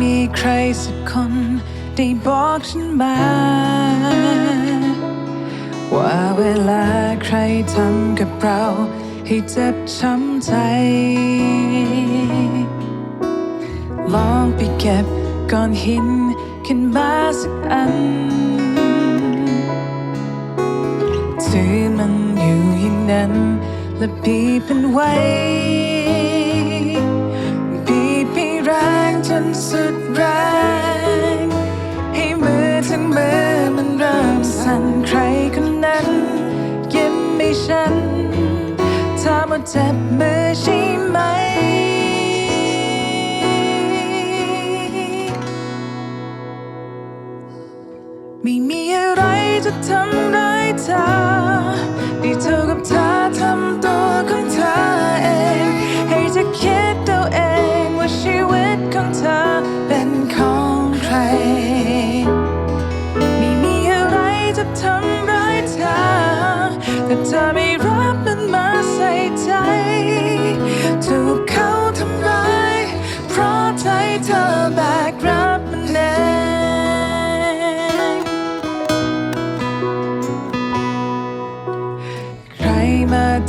มีใครสักคน ได้บอกฉันมา ว่าเวลาใครทำกับเรา ให้เจ็บช้ำใจ ลองไปเก็บก้อนหินขึ้นมาสักอันถือมันอยู่อย่างนั้นและบีบมันไว้ สุดแรงให้มือทั้งมือมันเริ่มสั่นใครคนนั้นยิ้มให้ฉันถามว่าเจ็บมือใช่ไหม ไม่มีอะไรจะทำร้ายเธอได้เท่เธอ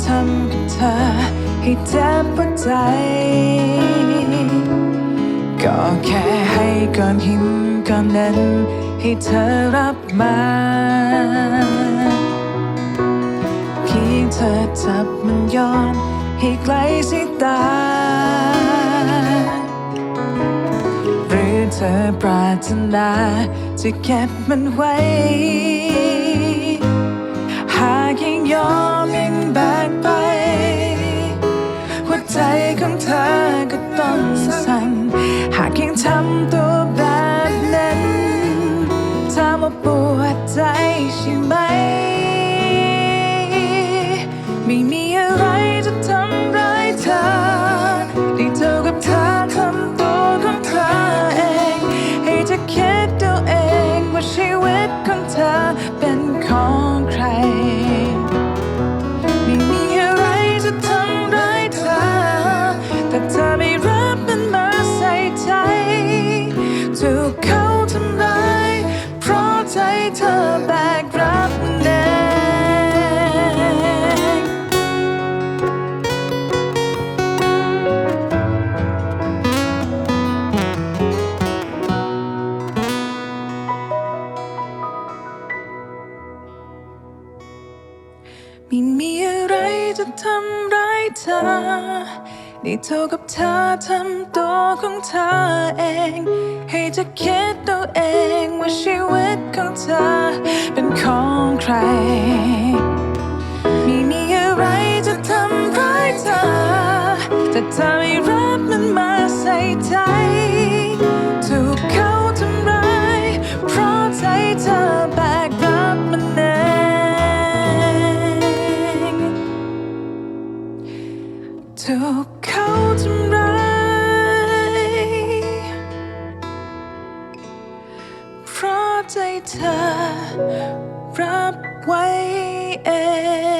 ทำกับเธอให้เจ็บปวดใจ ก็แค่ให้ก้อนหินก้อนนั้น ให้เธอรับมาเพียงเธอจับมันย้อนให้ไกลสายตา หรือเธอปรารถนาจะเก็บมันไว้ากยิ่งยอมยิ่งแบกไป หัวใจของเธอก็ต้องสั่น หากยิ่งทำตัวแบบนั้นเธอมาปวดใจใช่ไหม ไม่มี ถูกเขาทำร้ายเพราะใจเธอแบกรับมันเองไม่มีอะไรจะทำร้ายเธอ ได้เท่ากับเธอทำตัวของเธอเอง ให้เธอคิดเอาเองว่าชีวิตของเธอเป็นของใครไม่มีอะไรจะทำร้ายเธอ แต่เธอไม่รับมันมาใส่ใจ ถูกเขาทำร้ายเพราะใจเธอแบกรับมันเองถูก ใจเธอรับไว้เอง